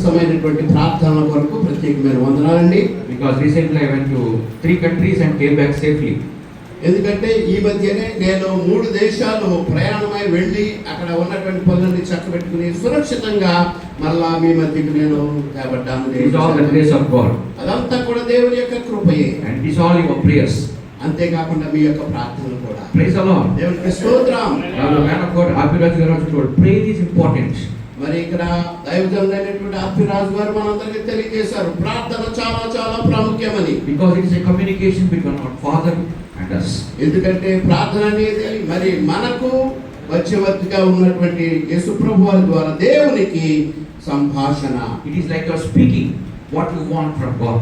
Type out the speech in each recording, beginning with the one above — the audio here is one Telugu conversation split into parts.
ప్రశస్తమైనటువంటి ప్రార్థనల కొరకు ప్రత్యేకమైన వందనాలండి. Because recently I went to three countries and came back safely ఎందుకంటే ఈ మధ్యనే నేను మూడు దేశాలు ప్రయాణమై వెళ్ళి అక్కడ ఉన్నటువంటి పనులని చక్కబెట్టుకుని సురక్షితంగా మళ్ళా మీ మధ్యకి నేను అదంతా కూడా దేవుని యొక్క కృపయే. And is all your prayers అంతే మీ యొక్క ప్రార్థనలు కూడా. ప్రేస్ అలా దేవునికి స్తోత్రం. అభిరాజ్ గారు ప్రేయర్ ఇంపార్టెంట్ మరి ఇక్కడ దైవజనులైనటువంటి అప్పిరాజు గారు మనందరికీ తెలియజేశారు ప్రార్థన చాలా చాలా ప్రాముఖ్యమని it is a communication between our Father and us. ఎందుకంటే ప్రార్థన అనేది మరి మనకు మధ్యవర్తిగా ఉన్నటువంటి యేసుప్రభు వారి ద్వారా దేవునికి సంభాషణ It is like you're speaking what you want from God.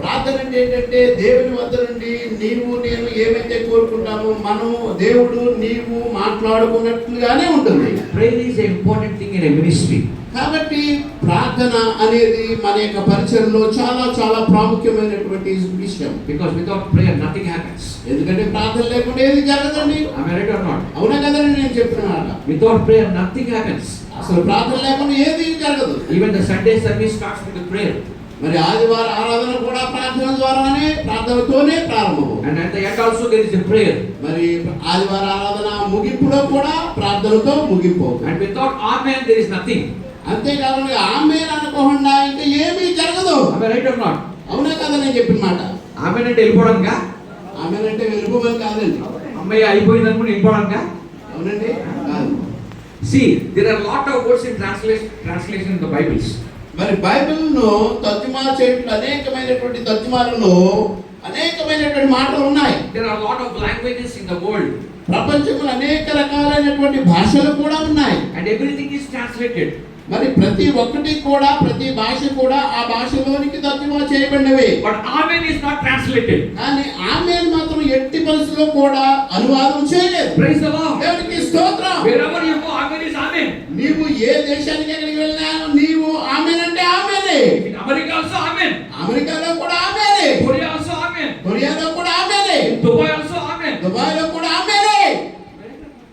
ప్రార్థన అంటే ఏంటంటే దేవుని వద్ద నుండి నీవు నేను ఏమైతే కోరుకుంటామో మనం దేవుడు నీవు మాట్లాడుకున్నట్లుగానే ఉంటుంది. Prayer is important thing in ministry కాబట్టి ప్రార్థన అనేది మన యొక్క పరిచయంలో చాలా చాలా ప్రాముఖ్యమైనటువంటి విషయం. Because without prayer nothing happens ఎందుకంటే ప్రార్థన లేకుండా ఏది జరగదండి. అమెరికా నాట్ అవునా కదండి నేను చెప్తున్నాను వితౌట్ ప్రేయర్ నథింగ్ హ్యాపెన్స్ అసలు ప్రార్థన లేకుండా ఏది జరగదు. Even the Sunday service cast with prayer మరి ఆదివార ఆరాధన కూడా ప్రార్థన ద్వారానే ప్రార్థనతోనే ప్రారంభం also there is a prayer. మరి ఆదివార ఆరాధన ముగింపులో కూడా ప్రార్థనతో ముగింపు And without Amen, there is nothing. అంతేకాకుండా ఆమె అనుకోకుండా ఇంకా ఏమీ జరగదు right or not? అవునా కదా నేను చెప్పిన మాట ఆమె అంటే వెళ్ళిపోవడంగా ఆమె అంటే వెలుగుమని కాదండి అమ్మాయి అయిపోయింది అనుకుని వెళ్ళిపోవడంగా అవునండి కాదు See, there are lot of words in translation, translation in the Bibles. మరి బైబిల్ను తర్జుమా చేయట్లు అనేకమైనటువంటి తర్జుమాలలో అనేకమైనటువంటి మాటలు ఉన్నాయి There are lot of languages in the world ప్రపంచంలో అనేక రకాలైనటువంటి భాషలు కూడా ఉన్నాయి and everything is translated. మరి ప్రతి ఒక్కటి కూడా ప్రతి భాష కూడా ఆ భాషలోనికి తర్జుమా చేయబడినవి But Amen is not translated. కానీ ఆమె మాత్రం ఎట్టి పరిస్థితుల్లో కూడా అనువాదం చేయలేదు Praise the Lord. దేవునికి స్తోత్రం Wherever you go, Amen is Amen. నీవు ఏ దేశానికి వెళ్ళినా నీవు ఆమెనంటే ఆమెనే In America also Amen. అమెరికాలో కూడా ఆమెనే Korea also Amen. కొరియాలో కూడా ఆమెనే Dubai also Amen. దుబాయ్లో కూడా ఆమెనే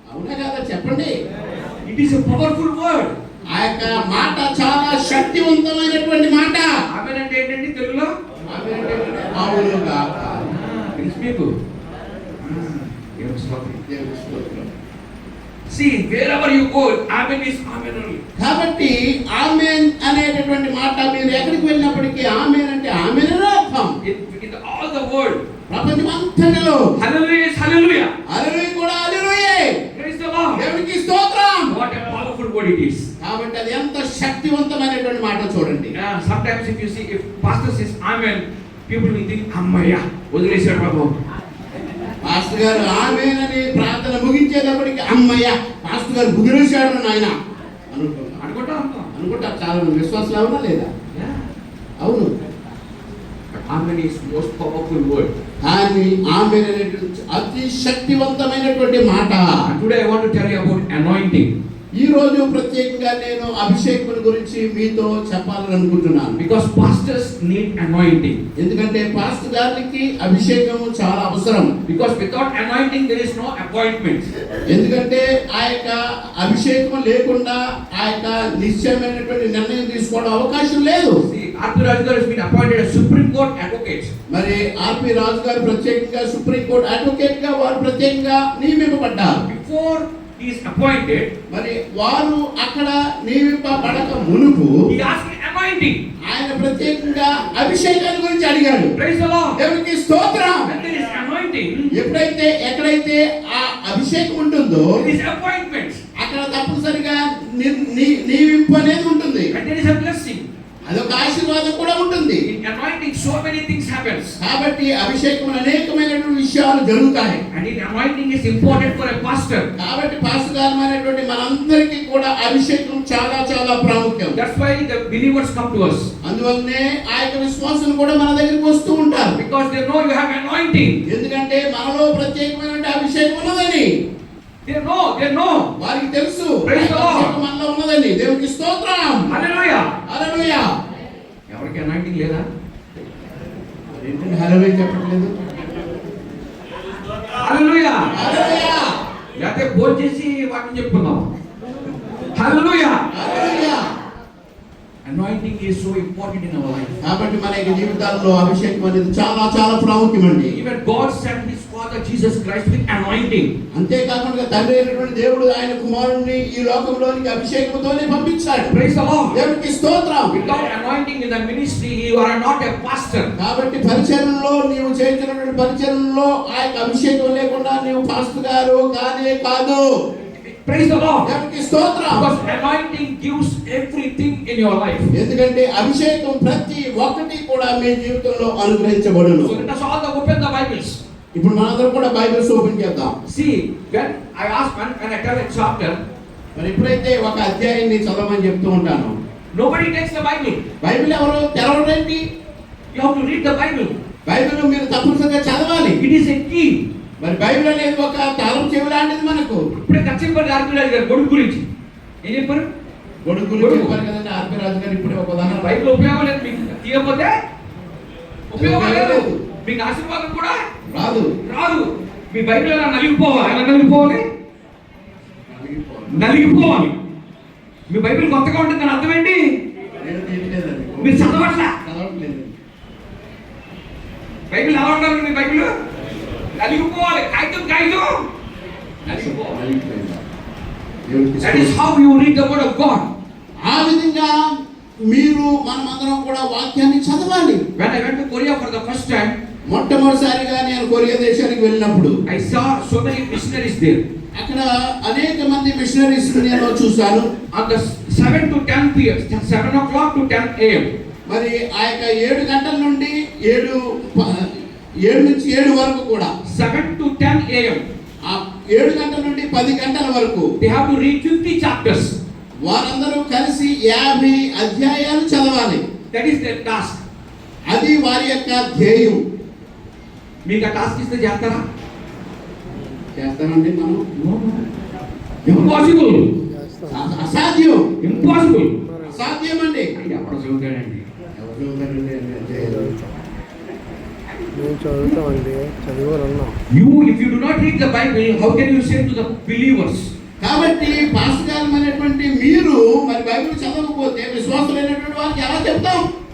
అవునా కదా చెప్పండి It is a powerful word. ఆ యొక్క మాట చాలా శక్తివంతమైనటువంటి మాట ఏంటండి తెలుగులో ఆమె అంటే అవును గాక. తెలుసు మీకు దేవుని స్తోత్రం. దేవునికి స్తోత్రం. See, wherever you go, Amen is Amen only. కాబట్టి ఆమెన్ అనేటటువంటి మాట మీరు ఎక్కడికి వెళ్ళినప్పటికీ ఆమెన్ అంటే ఆమెనే అర్థం all the world, ప్రపంచం అంతటిలో is Hallelujah. అలలుయ కూడా అలలుయే Praise the Lord. దేవునికి స్తోత్రం What a powerful word it is. కాబట్టి అది ఎంత శక్తివంతమైనటువంటి మాట చూడండి. Yeah, sometimes if you see, if pastor says Amen, people will think, అమ్మయ్య వదిలేశాడు బాబు. పాస్టర్ గారు ఆమెన్ అని ప్రార్థన ముగించేటప్పటికి అమ్మయ్య పాస్టర్ గారు గుదిరేశాడు నాయన. అనుకుంటా. అనుకుంటా అనుకుంటా. చాలా మంది విశ్వాసాలు అవునా లేదా. అవును. Amen is most powerful word. కానీ ఆమె అనేటువంటి అతి శక్తివంతమైనటువంటి మాట. And today I want to tell you about anointing. ఈ రోజు ప్రత్యేకంగా నేను అభిషేకం గురించి మీతో చెప్పాలని అనుకుంటున్నాను Because pastors need anointing. ఎందుకంటే పాస్టర్ గారికి అభిషేకము చాలా అవసరం Because without anointing, there is no appointment. ఎందుకంటే ఆ యొక్క అభిషేకం లేకుండా ఆ యొక్క నిశ్చయమైనటువంటి నిర్ణయం తీసుకోవడం అవకాశం లేదు. Raju has been appointed as Supreme Court advocate. మరి ఆర్పి రాజు గారు ప్రత్యేకంగా సుప్రీంకోర్టు అడ్వకేట్గా వారు ప్రత్యేకంగా నియమింపబడ్డారు Before is appointed, మరి వారు అక్కడ నియమింపబడక మునుపు he asked anointing. ఆయన ప్రత్యేకంగా అభిషేకాన్ని గురించి అడిగాడు Praise the Lord. దేవునికి స్తోత్రం ఎప్పుడైతే ఎక్కడైతే ఆ అభిషేకం ఉంటుందో is appointment. అక్కడ తప్పనిసరిగా నియమింపు అనేది ఉంటుంది a blessing. అదొక ఆశీర్వాదం కూడా ఉంటుంది anointing, so many things happens. కాబట్టి అభిషేకం అనేకమైనటువంటి విషయాలు జరుగుతాయి And in anointing is important for a pastor. కాబట్టి పాసుగారమైనటువంటి మనందరికీ కూడా అభిషేకం చాలా చాలా ప్రాముఖ్యం That's why the believers come to us. అందువల్లనే ఆ యొక్క విశ్వాసులు కూడా మన దగ్గరికి వస్తూ ఉంటారు Because they know you have anointing. ఎందుకంటే మనలో ప్రత్యేకమైన అభిషేకం ఉన్నదని They know, they know. వారికి తెలుసు మనలో ఉన్నదని దేవునికి స్తోత్రం Hallelujah. హల్లెలూయా ఎవరికి anointing లేదా? ఏంటంటే చెప్పట్లేదు. లేకపోతే భోజనం చేసి వాటిని చెప్పుకుందాం. is so important in our life. కాబట్టి మన యొక్క జీవితాల్లో అభిషేకం అనేది చాలా చాలా ప్రాముఖ్యమండి. Even God sent Father Jesus Christ with anointing. అంతేకాకుండా తండ్రి అయినటువంటి దేవుడు ఆయన కుమారుణ్ణి ఈ లోకంలోనికి అభిషేకంతోనే పంపించాడు Praise the Lord. దేవునికి స్తోత్రం Without anointing in the ministry, you are not a pastor. కాబట్టి పరిచయంలో నీవు చేయించినటువంటి పరిచయంలో ఆ యొక్క అభిషేకం లేకుండా నీవు పాస్టర్ గారు కానే కాదు Praise the Lord. దేవునికి స్తోత్రం Because anointing gives everything in your life. ఎందుకంటే అభిషేకం ప్రతి ఒక్కటి కూడా మీ జీవితంలో అనుగ్రహించబడును So let us all open the Bibles. ఇప్పుడు మనందరం కూడా బైబిల్స్ ఓపెన్ చేద్దాం See, when I ask when, when I tell a chapter, మరి ఎప్పుడైతే ఒక అధ్యాయాన్ని చదవమని చెప్తూ ఉంటాను. nobody takes the Bible. Bible ఎవరు తెరవడండి You have to read the Bible. Bible మీరు తప్పనిసరిగా చదవాలి. It is a key. మరి బైబిల్ అనేది ఒక తాళం చెవి లాంటిది మనకు. ఇప్పుడే కచ్చిపల్లి ఆర్పిరాజు గారు గొడుగు గురించి. ఏం చెప్పారు? గొడుగు గురించి చెప్పారు కదండి ఆర్పి రాజు గారు ఇప్పుడే ఒక ఉదాహరణ. బైబిల్ ఉపయోగం లేదు మీకు. తీయకపోతే ఉపయోగం లేదు. మీకు ఆశీర్వాదం కూడా రాదు. రాదు. మీ బైబిల్ ఎలా నలిగిపోవాలి? ఎలా నలిగిపోవాలి? నలిగిపోవాలి. మీ బైబిల్ కొత్తగా ఉంటుంది దాని అర్థం ఏంటి. మీరు చదవట్లా. బైబిల్ ఎలా ఉండాలి మీ బైబిల్? నలిగిపోవాలి. కాగితం కాగితం? నలిగిపోవాలి. That is how you read the word of God ఆ విధంగా మీరు మనమందరం కూడా వాక్యాన్ని చదవాలి. Korea for the first time మొట్టమొదటిసారిగా నేను కొరియా దేశానికి వెళ్ళినప్పుడు i saw so many missionaries there. అక్కడ అనేక మంది మిషనరీస్ నేను చూశాను. On the 7 to 10 pm 7 o'clock to 10 am మరి ఆ యొక్క ఏడు గంటల నుండి ఏడు ఏడు నుంచి ఏడు వరకు కూడా 7 to 10 am ఆ ఏడు గంటల నుండి పది గంటల వరకు they have to read 50 chapters. వారందరూ కలిసి యాభై అధ్యాయాలు చదవాలి. That is their task. అది వారి యొక్క ధ్యేయం. మీకు ఆ టాస్క్ ఇస్తే చేస్తారా? చేస్తానండి మనం ఇంపాసిబుల్ అస- అసాధ్యం. ఇంపాసిబుల్ అసాధ్యం అండి ఎప్పుడు చదువుతాడండి. ఎవరు చదువుతామండి. చదివారు అన్నాం you if you do not read the bible how can you say to the believers? కాబట్టి పాస్టర్గాలం అనేటువంటి మీరు మరి బైబిల్ చదవకపోతే విశ్వాసులైనటువంటి వారికి ఎలా చెప్తాం?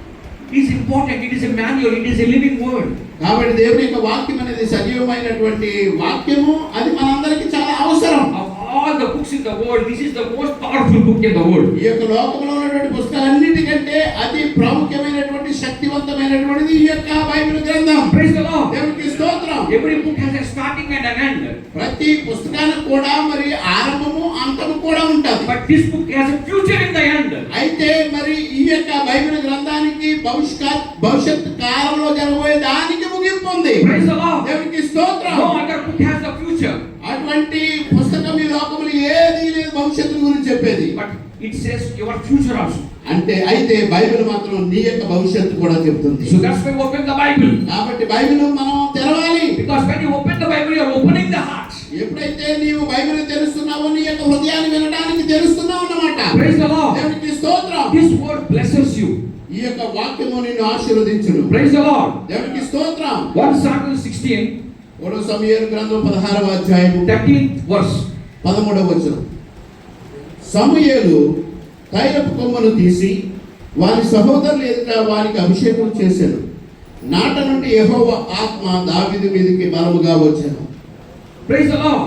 Is important it is a manual it is a living word కాబట్టి దేవుని యొక్క వాక్యం అనేది సజీవమైనటువంటి వాక్యము. అది మన the books in the world this is the most powerful book in the world ఈ యొక్క లోకంలో ఉన్నటువంటి పుస్తకాలన్నిటికంటే అతి ప్రాముఖ్యమైనటువంటి శక్తివంతమైనటువంటిది ఈ యొక్క బైబిల్ గ్రంథం praise the lord దేవునికి స్తోత్రం every book has a starting and an end ప్రతి పుస్తకానికి కూడా మరి ఆరంభము అంతము కూడా ఉంటుంది but this book has a future in the end అయితే మరి ఈ యొక్క బైబిల్ గ్రంథానికి భవిష్యత్ భవిష్యత్ కాలంలో జరగబోయే దానికి ముగింపు ఉంది praise the lord దేవునికి స్తోత్రం no other book has the future అటువంటి భవిష్యత్తు గురించి చెప్పేది. But it says your future also. అంటే అయితే బైబిల్ మాత్రం నీ యొక్క భవిష్యత్తు కూడా చెప్తుంది. That's why we open the bible. కాబట్టి బైబిల్ మనం తెరవాలి. Because when you open the bible you are opening the heart. ఎప్పుడైతే నీవు బైబిల్ తెలుస్తున్నావో నీ యొక్క హృదయాన్ని వినడానికి తెలుస్తున్నావు అన్నమాట. Praise the lord. దేవునికి స్తోత్రం. This word blesses you. ఈ యొక్క వాక్యము నిన్ను ఆశీర్వదించును. Praise the lord. దేవునికి స్తోత్రం. 1 samuel 16 ఓడో సమయం గ్రంథం పదహారవ అధ్యాయము. 13th verse. పదమూడవ వచనం. సమూయేలు తైలపు కొమ్మను తీసి వారి సహోదరులు ఎదుట వారికి అభిషేకం చేశాను. నాట నుండి యెహోవ ఆత్మ దావీదు మీదకి బలముగా వచ్చాను.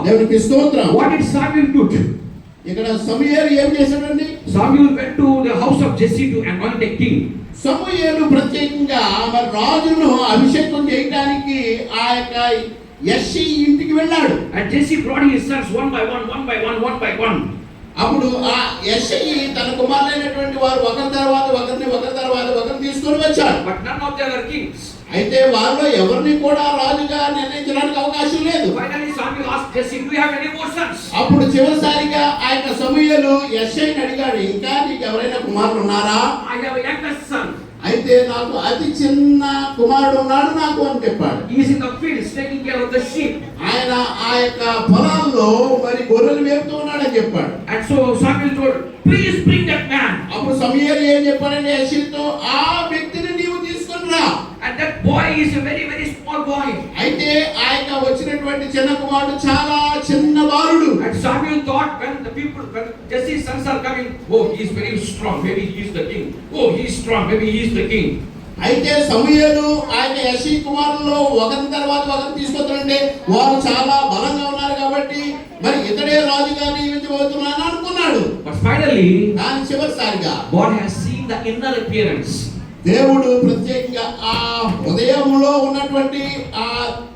దేవునికి స్తోత్రం. What did samuel do? ఇక్కడ సమూయేలు ఏం చేశాడండి? Samuel went to the house of jesse to anoint a king. సమూయేలు ప్రత్యేకంగా మరి రాజును అభిషేకం చేయడానికి ఆ యొక్క ఇంటికి వెళ్ళాడు. And jesse brought his sons one by one one by one one by one. అప్పుడు ఆ యశ్షి తన కుమారులైనటువంటి వారు ఒకరి తర్వాత ఒకరిని ఒకరి తర్వాత ఒకరిని తీసుకొని kings. అయితే వారిలో ఎవరిని కూడా రాజుగా నిర్ణయించడానికి అవకాశం లేదు. అప్పుడు చివరిసారిగా ఆ యొక్క సమూయేలు యశ్ఐని అడిగాడు ఇంకా నీకు ఎవరైనా కుమారులు ఉన్నారా? అయితే నాకు అతి చిన్న కుమారుడు ఉన్నాడు నాకు అని చెప్పాడు. Is in the fields taking care of the sheep. ఆయన ఆ యొక్క పొలాల్లో మరి గొర్రెలు మేపుతూ ఉన్నాడని చెప్పాడు. And so samuel told please bring that man. అప్పుడు సమూయేలు ఏం చెప్పాడంటే యశ్ఐతో ఆ వ్యక్తిని నీవు తీసుకుని రా. And that boy is a very అయితే ఆయన వచ్చినటువంటి చిన్న కుమారుడు చాలా చిన్న బాలుడు. And Samuel thought people when just oh he's strong maybe he's the king oh he's strong maybe he's the king అయితే సమూహలు ఆయన యశి కుమారుల్లో ఒకరి తర్వాత ఒకరిని తీసుకొస్తారంటే వారు చాలా బలంగా ఉన్నారు కాబట్టి మరి ఇతడే రాజు గారిని అనుకున్నాడు. ఫైనల్లీ దాని చివరిసారిగా what has seen the inner appearance దేవుడు ప్రత్యేకంగా ఆ హృదయంలో ఉన్నటువంటి ఆ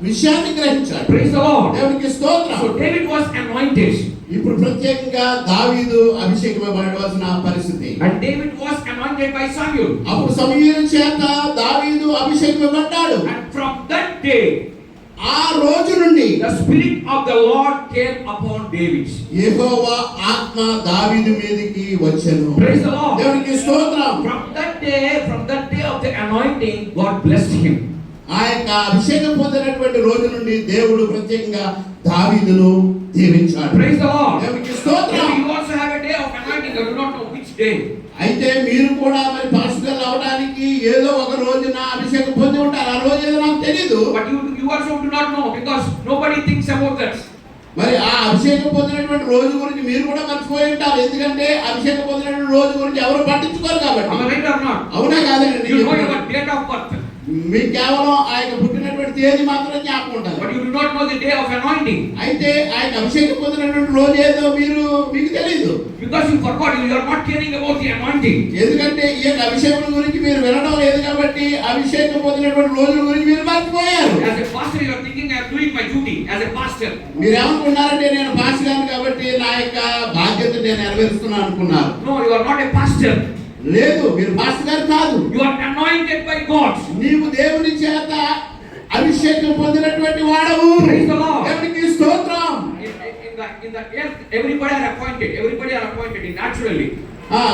విషయాన్ని గ్రహించాడు. Praise the Lord. దేవునికి స్తోత్రం. So David was anointed, ఇప్పుడు ప్రత్యేకంగా దావీదు అభిషేకమవలసిన పరిస్థితి. And David was anointed by Samuel. అప్పుడు సమూయేలు చేత దావీదు అభిషేకమబడ్డాడు And from that day, ఆ రోజు నుండి the spirit of the Lord came upon David యెహోవా ఆత్మ దావీదు మీదకి వచ్చెను. ప్రైజ్ ద లార్డ్ దేవునికి స్తోత్రం. From that day from that day of the anointing God blessed him ఆయన యొక్క పొందినటువంటి రోజు నుండి దేవుడు ప్రత్యేకంగా దావీదును దీవించాడు. ప్రైజ్ ద లార్డ్ దేవునికి స్తోత్రం. You also have a day of anointing I do not know which day అయితే మీరు కూడా మరి పాస్టర్ అవడానికి ఏదో ఒక రోజున అభిషేకం పొంది ఉంటారు. ఆ రోజు ఏదో నాకు తెలీదు. But you, you also do not know because nobody thinks about that. మరి ఆ అభిషేకం పొందినటువంటి రోజు గురించి మీరు కూడా మర్చిపోయి ఉంటారు. ఎందుకంటే అభిషేకం పొందినటువంటి రోజు గురించి ఎవరు పట్టించుకోరు కాబట్టి? అవునా కాదండి మీకు కేవలం ఆయన పుట్టినటువంటి తేదీ మాత్రమే జ్ఞాపకం ఉండాలి. But you do not know the day of anointing అయితే ఆయన అభిషేకం పొందినటువంటి రోజు ఏదో మీరు మీకు తెలియదు because you forgot you are not caring about the anointing ఎందుకంటే ఈ అభిషేకం గురించి మీరు వినడం లేదు కాబట్టి అభిషేకం పొందినటువంటి రోజుల గురించి మీరు మర్చిపోయారు. As a pastor you are thinking I doing my duty as a pastor మీరు ఏమనుకుంటారంటే నేను పాస్టర్ గాని కాబట్టి నా యొక్క బాధ్యత నేను నెరవేరుస్తున్నాను అనుకున్నాను no you are not a pastor లేదు మీరు మాస్టర్ గారు కాదు. You are anointed by God నీవు దేవుని చేత అభిషేకం పొందినటువంటి వాడవు. ప్రైజ్ ద లార్డ్ దేవునికి స్తోత్రం. In the in the everybody are appointed everybody are appointed in naturally